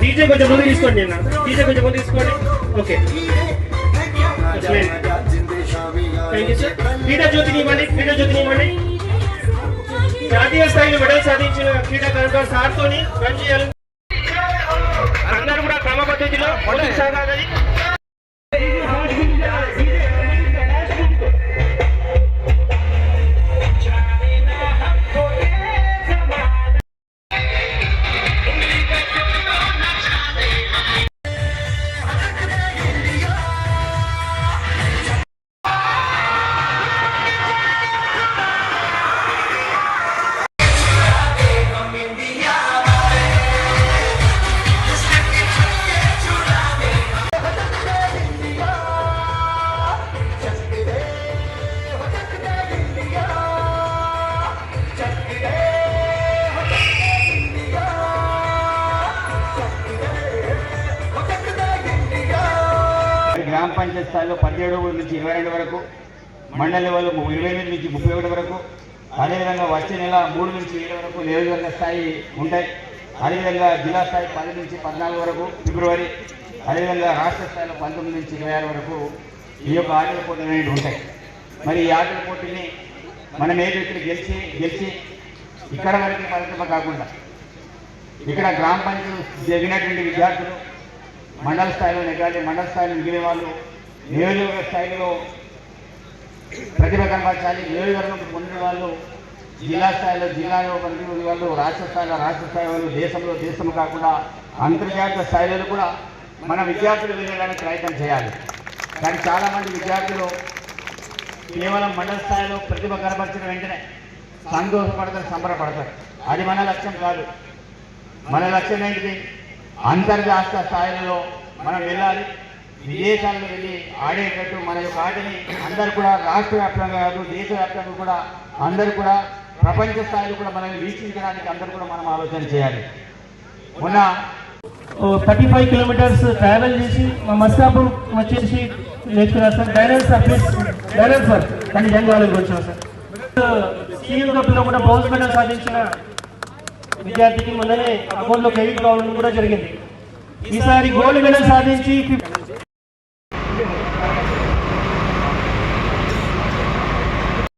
DJ కొంచెం ముందు తీసుకోండి నిన్న డీజే కొంచెం ముందు తీసుకోండి. ఓకే క్రీడా జ్యోతిని ఇవ్వండి. క్రీడా జ్యోతిని ఇవ్వండి. జాతీయ స్థాయిలో మెడల్ సాధించిన క్రీడాకారుడు సార్తోని రన్ చేయాలి అందరూ కూడా క్రమ ముందుకు సాగాలని పంచాయతీ స్థాయిలో పదిహేడు నుంచి ఇరవై రెండు వరకు మండల లెవెల్ ఇరవై ఎనిమిది నుంచి ముప్పై ఒకటి వరకు అదేవిధంగా వచ్చే నెల మూడు నుంచి ఏడు వరకు నియోజకవర్గ స్థాయి ఉంటాయి. అదేవిధంగా జిల్లా స్థాయి పది నుంచి పద్నాలుగు వరకు ఫిబ్రవరి అదేవిధంగా రాష్ట్ర స్థాయిలో పంతొమ్మిది నుంచి ఇరవై ఆరు వరకు ఈ యొక్క ఆటల పోటీలు అనేవి ఉంటాయి. మరి ఈ ఆటల పోటీని మనం ఏ వ్యక్తులు గెలిచి గెలిచి ఇక్కడ వరకు పరిశ్రమ కాకుండా ఇక్కడ గ్రామ పంచాయతీ జరిగినటువంటి విద్యార్థులు మండల స్థాయిలో నెగ్గాలి మండల స్థాయిలో మిగిలిన వాళ్ళు నియోజకవర్గ స్థాయిలో ప్రతిభ కనపరచాలి నియోజకవర్గం పొందిన వాళ్ళు జిల్లా స్థాయిలో జిల్లాలో పనిచేసిన వాళ్ళు రాష్ట్ర స్థాయిలో రాష్ట్ర స్థాయి వాళ్ళు దేశంలో దేశం కాకుండా అంతర్జాతీయ స్థాయిలో కూడా మన విద్యార్థులు వెళ్ళడానికి ప్రయత్నం చేయాలి. కానీ చాలామంది విద్యార్థులు కేవలం మండల స్థాయిలో ప్రతిభ కనపరిచిన వెంటనే సంతోషపడతారు సంబరపడతారు. అది మన లక్ష్యం కాదు. మన లక్ష్యం ఏంటిది? అంతర్జాతీయ స్థాయిలో మనం వెళ్ళాలి. విదేశాలకు వెళ్ళి ఆడేటట్టు మన యొక్క ఆటని అందరు కూడా రాష్ట్ర వ్యాప్తంగా కాదు దేశవ్యాప్తంగా కూడా అందరూ కూడా ప్రపంచ స్థాయిలో కూడా మనల్ని వీక్షించడానికి అందరూ కూడా మనం ఆలోచన చేయాలి. మొన్న థర్టీ ఫైవ్ కిలోమీటర్స్ ట్రావెల్ చేసి మా మస్తాపూర్ వచ్చేసి నేర్చుకున్నారు sir. Guidance sir please. Sir. కానీ జంగాలకు వచ్చాం సార్. సీఎం కప్లో కూడా బ్రౌన్స్ మెడల్ సాధించిన విద్యార్థికి మొన్ననే అకౌంట్లో క్రెడిట్ కావడం కూడా జరిగింది. ఈసారి గోల్డ్ మెడల్ సాధించి